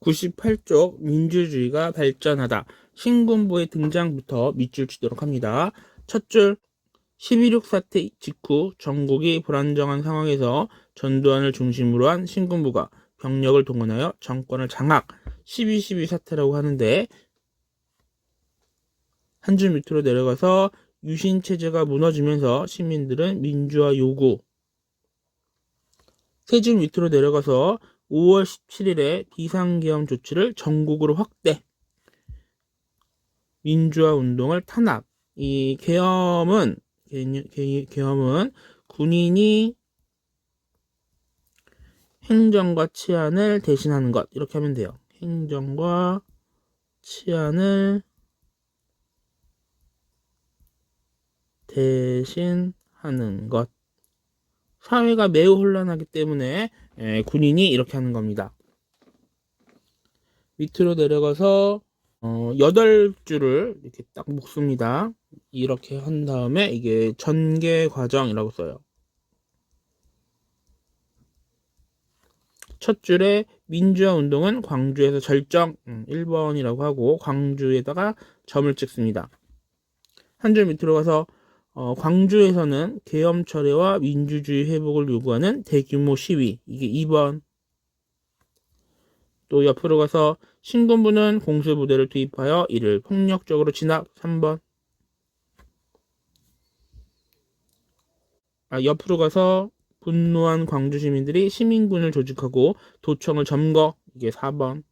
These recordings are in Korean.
98쪽 민주주의가 발전하다. 신군부의 등장부터 밑줄 치도록 합니다. 첫 줄, 12.6 사태 직후 전국이 불안정한 상황에서 전두환을 중심으로 한 신군부가 병력을 동원하여 정권을 장악, 12.12 사태라고 하는데 한 줄 밑으로 내려가서 유신 체제가 무너지면서 시민들은 민주화 요구 세 줄 밑으로 내려가서 5월 17일에 비상계엄 조치를 전국으로 확대 민주화 운동을 탄압 이 계엄은 계엄은 군인이 행정과 치안을 대신하는 것 이렇게 하면 돼요. 행정과 치안을 대신하는 것. 사회가 매우 혼란하기 때문에 에, 군인이 이렇게 하는 겁니다. 밑으로 내려가서 어, 8줄을 이렇게 딱 묶습니다. 이렇게 한 다음에 이게 전개 과정이라고 써요. 첫 줄에 민주화 운동은 광주에서 절정 음, 1번이라고 하고 광주에다가 점을 찍습니다. 한 줄 밑으로 가서 어, 광주에서는 계엄 철회와 민주주의 회복을 요구하는 대규모 시위 이게 2번. 또 옆으로 가서 신군부는 공수부대를 투입하여 이를 폭력적으로 진압 3번. 아, 옆으로 가서 분노한 광주 시민들이 시민군을 조직하고 도청을 점거 이게 4번.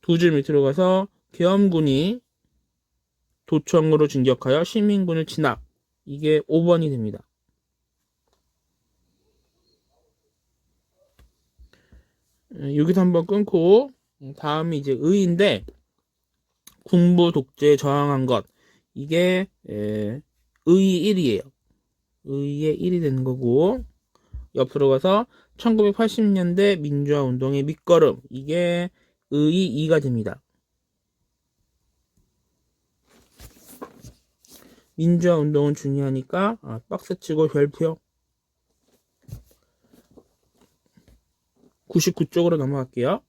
두 줄 밑으로 가서 계엄군이 도청으로 진격하여 시민군을 진압 이게 5번이 됩니다. 음, 여기서 한번 끊고 음, 다음이 이제 의인데 군부 독재에 저항한 것 이게 에, 의 1이에요. 의의 1이 되는 거고 옆으로 가서 1980년대 민주화 운동의 밑거름 이게 의의 2가 됩니다. 민주화 운동은 중요하니까 아, 박스 치고 별표 99쪽으로 넘어갈게요.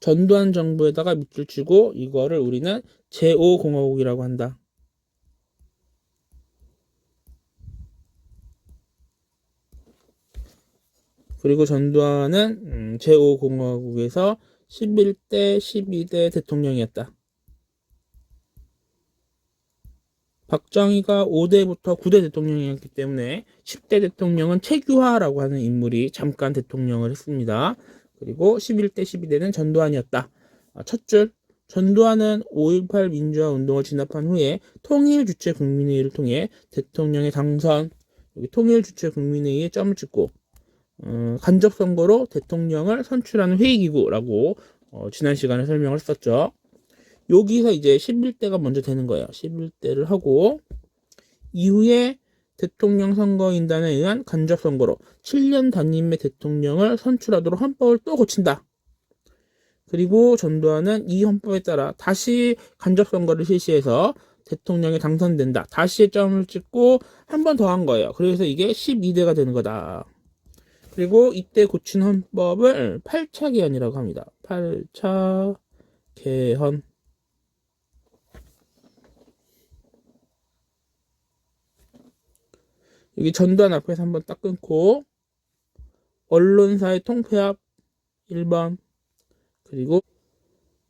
전두환 정부에다가 밑줄 치고 이거를 우리는 제5공화국이라고 한다. 그리고 전두환은 음, 제5공화국에서 11대 12대 대통령이었다. 박정희가 5대부터 9대 대통령이었기 때문에 10대 대통령은 최규하라고 하는 인물이 잠깐 대통령을 했습니다. 그리고 11대 12대는 전두환이었다. 아, 첫 줄. 전두환은 5.18 민주화 운동을 진압한 후에 통일 주체 국민회의를 통해 대통령의 당선, 여기 통일 주체 국민회의에 점을 찍고 어, 간접 선거로 대통령을 선출하는 회의기구라고 어, 지난 시간에 설명을 했었죠. 여기서 이제 11대가 먼저 되는 거예요. 11대를 하고 이후에 대통령 선거인단에 의한 간접 선거로 7년 단임의 대통령을 선출하도록 헌법을 또 고친다. 그리고 전두환은 이 헌법에 따라 다시 간접 선거를 실시해서 대통령이 당선된다. 다시 점을 찍고 한 번 더 한 거예요. 그래서 이게 12대가 되는 거다. 그리고 이때 고친 헌법을 8차 개헌이라고 합니다. 8차 개헌. 여기 전두환 앞에서 한번 딱 끊고 언론사의 통폐합 1번 그리고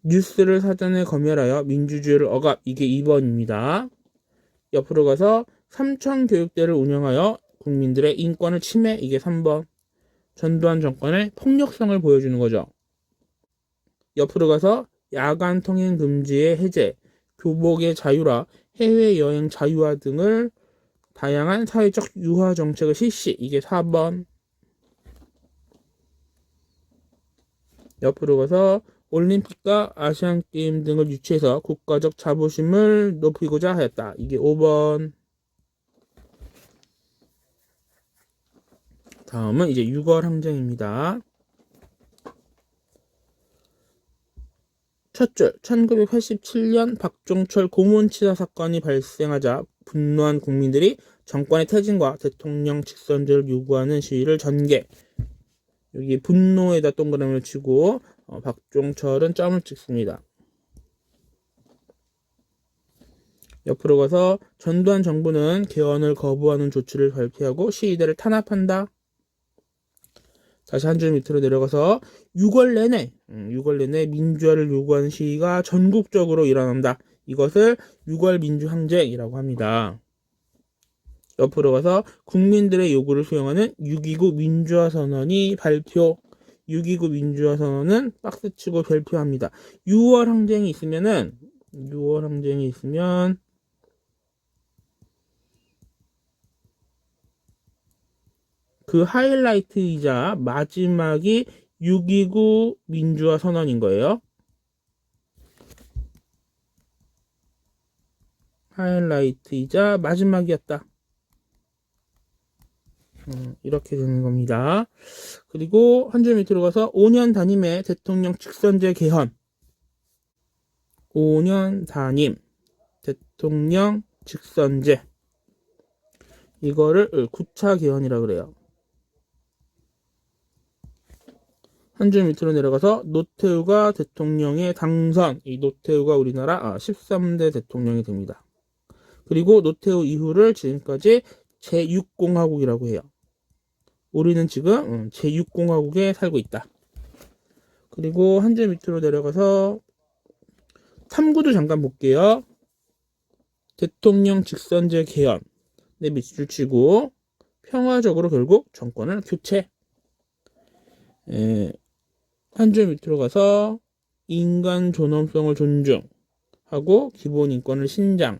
뉴스를 사전에 검열하여 민주주의를 억압 이게 2번입니다. 옆으로 가서 삼천 교육대를 운영하여 국민들의 인권을 침해 이게 3번 전두환 정권의 폭력성을 보여주는 거죠. 옆으로 가서 야간 통행 금지의 해제, 교복의 자유화, 해외여행 자유화 등을 다양한 사회적 유화 정책을 실시. 이게 4번. 옆으로 가서 올림픽과 아시안 게임 등을 유치해서 국가적 자부심을 높이고자 하였다. 이게 5번. 다음은 이제 6월 항쟁입니다. 첫 줄, 1987년 박종철 고문치사 사건이 발생하자 분노한 국민들이 정권의 퇴진과 대통령 직선제를 요구하는 시위를 전개. 여기 분노에다 동그라미를 치고 어, 박종철은 점을 찍습니다. 옆으로 가서 전두환 정부는 개헌을 거부하는 조치를 발표하고 시위대를 탄압한다. 다시 한 줄 밑으로 내려가서 6월 내내, 음, 6월 내내 민주화를 요구하는 시위가 전국적으로 일어난다. 이것을 6월 민주항쟁이라고 합니다. 옆으로 가서 국민들의 요구를 수용하는 6.29 민주화 선언이 발표. 6.29 민주화 선언은 박스치고 발표합니다. 6월 항쟁이 있으면은 6월 항쟁이 있으면 그 하이라이트이자 마지막이 6.29 민주화 선언인 거예요. 하이라이트이자 마지막이었다. 음, 이렇게 되는 겁니다. 그리고 한 줄 밑으로 가서 5년 단임의 대통령 직선제 개헌. 5년 단임 대통령 직선제. 이거를 9차 개헌이라 그래요. 한 줄 밑으로 내려가서 노태우가 대통령에 당선. 이 노태우가 우리나라 아, 13대 대통령이 됩니다. 그리고 노태우 이후를 지금까지 제6공화국이라고 해요. 우리는 지금 음, 제6공화국에 살고 있다. 그리고 한 줄 밑으로 내려가서 탐구도 잠깐 볼게요. 대통령 직선제 개헌. 내 밑줄 치고 평화적으로 결국 정권을 교체. 한 줄 밑으로 가서 인간 존엄성을 존중하고 기본 인권을 신장.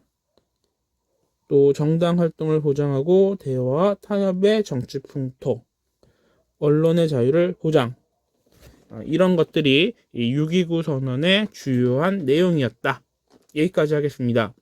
또 정당 활동을 보장하고 대화와 타협의 정치 풍토, 언론의 자유를 보장. 아, 이런 것들이 이 6.29 선언의 주요한 내용이었다. 여기까지 하겠습니다.